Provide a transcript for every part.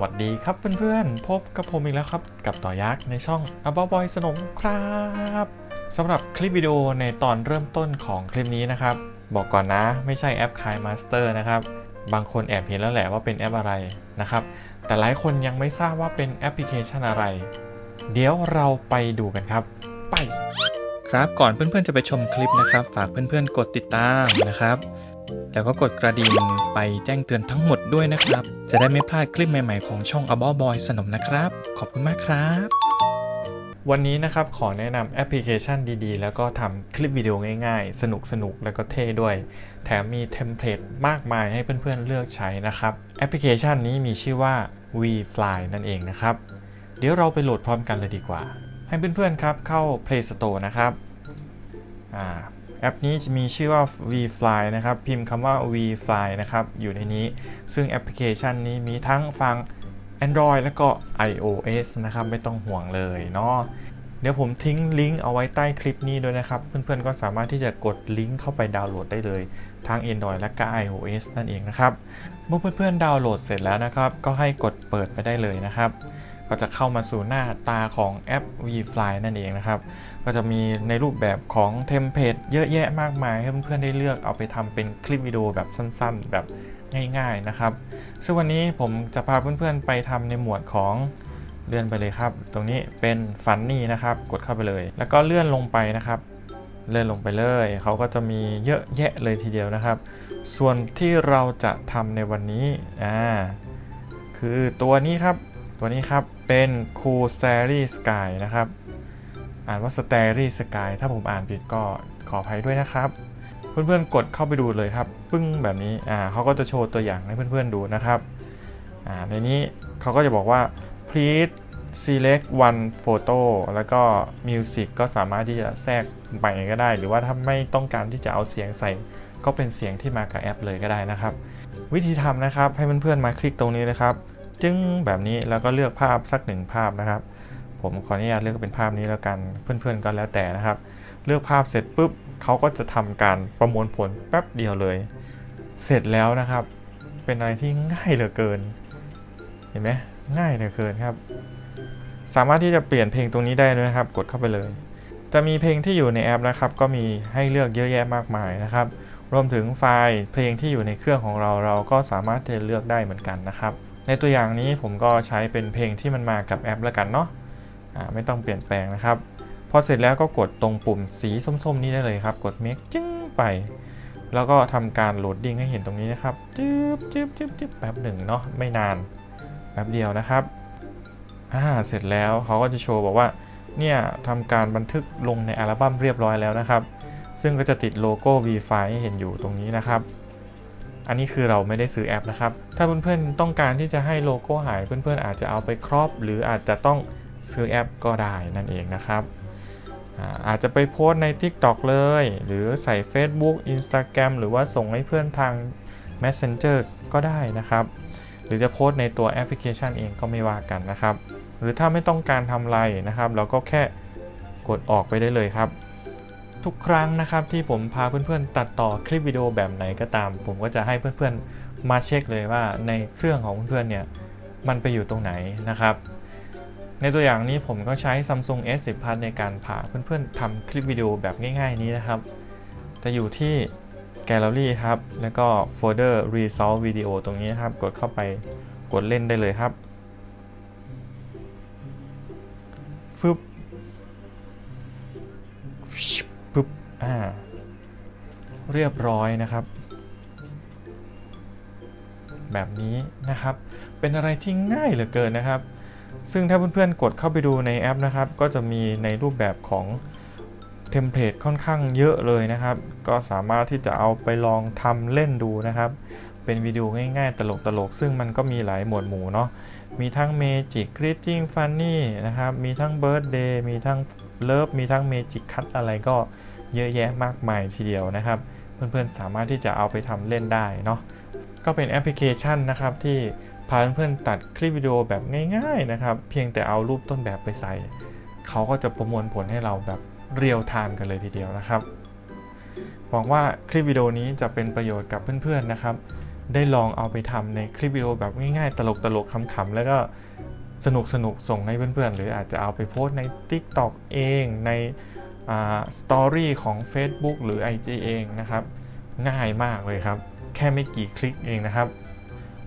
สวัสดีครับเพื่อนๆ พบกับผมอีกแล้วครับ กับต่อยักษ์ในช่อง a b o u t Boy สนมครับสำหรับคลิปวิดีโอในตอนเริ่มต้นของคลิปนี้นะครับ บอกก่อนนะไม่ใช่แอป k าย Master นะครับ บางคนแอบเห็นแล้วแหละว่าเป็นแอปอะไรนะครับ แต่หลายคนยังไม่ทราบว่าเป็นแอปพลิเคชันอะไร เดี๋ยวเราไปดูกันครับ ไป ครับก่อนเพื่อนๆจะไปชมคลิปนะครับ ฝากเพื่อนๆกดติดตามนะครับ แล้วก็กดกระดิ่งไปแจ้งเตือนทั้งหมดด้วยนะครับ จะได้ไม่พลาดคลิปใหม่ๆของช่อง a b o Boy สนมนะครับ ขอบคุณมากครับ วันนี้นะครับขอแนะนำแอปพลิเคชันดีๆ แล้วก็ทำคลิปวิดีโอง่ายๆ สนุกๆแล้วก็เท่ด้วย แถมมีเทมเพลตมากมายให้เพื่อนๆเลือกใช้นะครับ แอปพลิเคชันนี้มีชื่อว่า WeFly นั่นเองนะครับ เดี๋ยวเราไปโหลดพร้อมกันเลยดีกว่า ให้เพื่อนๆครับเข้า Play Store นะครับ แอปนี้จะมีชื่อว่า WeFly นะครับ พิมพ์คำว่า WeFly นะครับ อยู่ในนี้ ซึ่งแอปพลิเคชันนี้มีทั้งฟัง Android แล้วก็ iOS นะครับ ไม่ต้องห่วงเลยเนาะเดี๋ยวผมทิ้งลิงก์เอาไว้ใต้คลิปนี้ด้วยนะครับ เพื่อนๆก็สามารถที่จะกดลิงก์เข้าไปดาวน์โหลดได้เลย ทั้ง Android และก็ iOS นั่นเองนะครับ เมื่อเพื่อนๆดาวน์โหลดเสร็จแล้วนะครับ ก็ให้กดเปิดไปได้เลยนะครับ ก็จะเข้ามาสู่หน้าตาของแอป VFly นั่นเองนะครับ ก็จะมีในรูปแบบของเทมเพลตเยอะแยะมากมายให้เพื่อนๆได้เลือกเอาไปทำเป็นคลิปวิดีโอแบบสั้นๆ แบบง่ายๆนะครับ ซึ่งวันนี้ผมจะพาเพื่อนๆไปทำในหมวดของเลื่อนไปเลยครับ ตรงนี้เป็นฟันนี่นะครับ กดเข้าไปเลย แล้วก็เลื่อนลงไปนะครับ เลื่อนลงไปเลย เขาก็จะมีเยอะแยะเลยทีเดียวนะครับ ส่วนที่เราจะทำในวันนี้ อ่า คือตัวนี้ครับ ตัวนี้ครับ เป็น Cool Starry Sky นะครับ อ่านว่า Starry Sky ถ้าผมอ่านผิดก็ขออภัยด้วยนะครับ เพื่อนๆกดเข้าไปดูเลยครับ ปึ้งแบบนี้อ่าเขาก็จะโชว์ตัวอย่างให้เพื่อนๆดูนะครับอ่าในนี้เขาก็จะบอกว่า please select one photo แล้วก็ music ก็สามารถที่จะแทรกไปก็ได้ หรือว่าถ้าไม่ต้องการที่จะเอาเสียงใส่ ก็เป็นเสียงที่มากับแอปเลยก็ได้นะครับ วิธีทำนะครับให้เพื่อนๆมาคลิกตรงนี้นะครับ จึ้งแบบนี้แล้วก็เลือกภาพสักหนึ่งภาพนะครับ ผมขออนุญาตเลือกเป็นภาพนี้แล้วกันเพื่อนๆก็แล้วแต่นะครับ เลือกภาพเสร็จปุ๊บเขาก็จะทำการประมวลผลแป๊บเดียวเลย เสร็จแล้วนะครับ เป็นอะไรที่ง่ายเหลือเกิน เห็นไหมง่ายเหลือเกินครับ สามารถที่จะเปลี่ยนเพลงตรงนี้ได้ด้วยครับ กดเข้าไปเลย จะมีเพลงที่อยู่ในแอปนะครับ ก็มีให้เลือกเยอะแยะมากมายนะครับรวมถึงไฟล์เพลงที่อยู่ในเครื่องของเราเราก็สามารถที่จะเลือกได้เหมือนกันนะครับ ในตัวอย่างนี้ผมก็ใช้เป็นเพลงที่มันมากับแอปแล้วกันเนาะะไม่ต้องเปลี่ยนแปลงนะครับ พอเสร็จแล้วก็กดตรงปุ่มสีส้มๆ นี้ได้เลยครับ กด make จึ้งไป แล้วก็ทำการโหลดดิ้งให้เห็นตรงนี้นะครับจึ๊บจึ๊บจึ๊บจึ๊บแป๊บหนึ่งเนาะไม่นานแป๊บเดียวนะครับอ่าเสร็จแล้วเขาก็จะโชว์บอกว่าเนี่ยทำการบันทึกลงในอัลบั้มเรียบร้อยแล้วนะครับ ซึ่งก็จะติดโลโก้ V5 ให้เห็นอยู่ตรงนี้นะครับ อันนี้คือเราไม่ได้ซื้อแอปนะครับ ถ้าเพื่อนๆต้องการที่จะให้โลโก้หายเพื่อนๆอาจจะเอาไปครอบ หรืออาจจะต้องซื้อแอปก็ได้นั่นเองนะครับ อาจจะไปโพสใน TikTok เลย หรือใส่ Facebook Instagram หรือว่าส่งให้เพื่อนทาง Messenger ก็ได้นะครับ หรือจะโพสในตัวแอปพลิเคชันเองก็ไม่ว่ากันนะครับ หรือถ้าไม่ต้องการทำอะไรนะครับ เราก็แค่กดออกไปได้เลยครับ ทุกครั้งนะครับที่ผมพาเพื่อนๆ ตัดต่อคลิปวิดีโอแบบไหนก็ตาม ผมก็จะให้เพื่อนๆ มาเช็คเลยว่าในเครื่องของเพื่อนๆเนี่ยมันไปอยู่ตรงไหนนะครับ ในตัวอย่างนี้ผมก็ใช้ Samsung S10 Plus ในการพาเพื่อนๆทำคลิปวิดีโอแบบง่ายๆ นี้นะครับ จะอยู่ที่ Gallery ครับ แล้วก็โฟลเดอร์ Resolve Video ตรงนี้ครับ กดเข้าไปกดเล่นได้เลยครับฟึบ ปึ๊บอ่า เรียบร้อยนะครับ แบบนี้นะครับ เป็นอะไรที่ง่ายเหลือเกินนะครับ ซึ่งถ้าเพื่อนๆกดเข้าไปดูในแอปนะครับ ก็จะมีในรูปแบบของเทมเพลตค่อนข้างเยอะเลยนะครับ ก็สามารถที่จะเอาไปลองทำเล่นดูนะครับ เป็นวิดีโอง่ายๆ ตลกๆ ซึ่งมันก็มีหลายหมวดหมู่เนาะ มีทั้ง Magic Greeting Funny นะครับ มีทั้ง Birthday มีทั้ง Love มีทั้ง Magic Cut อะไรก็ เยอะแยะมากมายทีเดียวนะครับ เพื่อนๆสามารถที่จะเอาไปทำเล่นได้เนาะก็เป็นแอปพลิเคชันนะครับที่พาเพื่อนๆตัดคลิปวิดีโอแบบง่ายๆนะครับ เพียงแต่เอารูปต้นแบบไปใส่ เขาก็จะประมวลผลให้เราแบบเรียลไทม์กันเลยทีเดียวนะครับ หวังว่าคลิปวิดีโอนี้จะเป็นประโยชน์กับเพื่อนๆนะครับ ได้ลองเอาไปทำในคลิปวิดีโอแบบง่ายๆ ตลกๆขำๆแล้วก็สนุกๆส่งให้เพื่อนๆ หรืออาจจะเอาไปโพสใน TikTok เองใน สตอรี่ของ Facebook หรือ IG เองนะครับ ง่ายมากเลยครับ แค่ไม่กี่คลิกเองนะครับ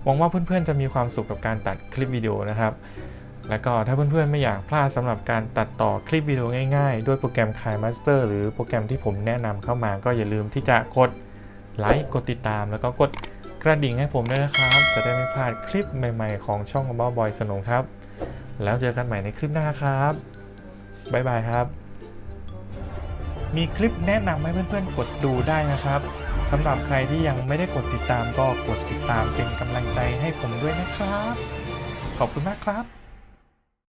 หวังว่าเพื่อนๆจะมีความสุขกับการตัดคลิปวิดีโอนะครับ แล้วก็ถ้าเพื่อนๆไม่อยากพลาดสำหรับการตัดต่อคลิปวิดีโอง่ายๆ ด้วยโปรแกรม k i Master หรือโปรแกรมที่ผมแนะนำเข้ามา ก็อย่าลืมที่จะกดไลค์กดติดตาม แล้วก็กดกระดิ่งให้ผมด้วยนะครับ จะได้ไม่พลาดคลิปใหม่ๆ ของช่องบ้าบอยสนงครับ แล้วเจอกันใหม่ในคลิปหน้าครับบ๊ายบายครับ มีคลิปแนะนำให้เพื่อนๆ กดดูได้นะครับสำหรับใครที่ยังไม่ได้กดติดตามก็กดติดตามเป็นกำลังใจให้ผมด้วยนะครับ ขอบคุณมากครับ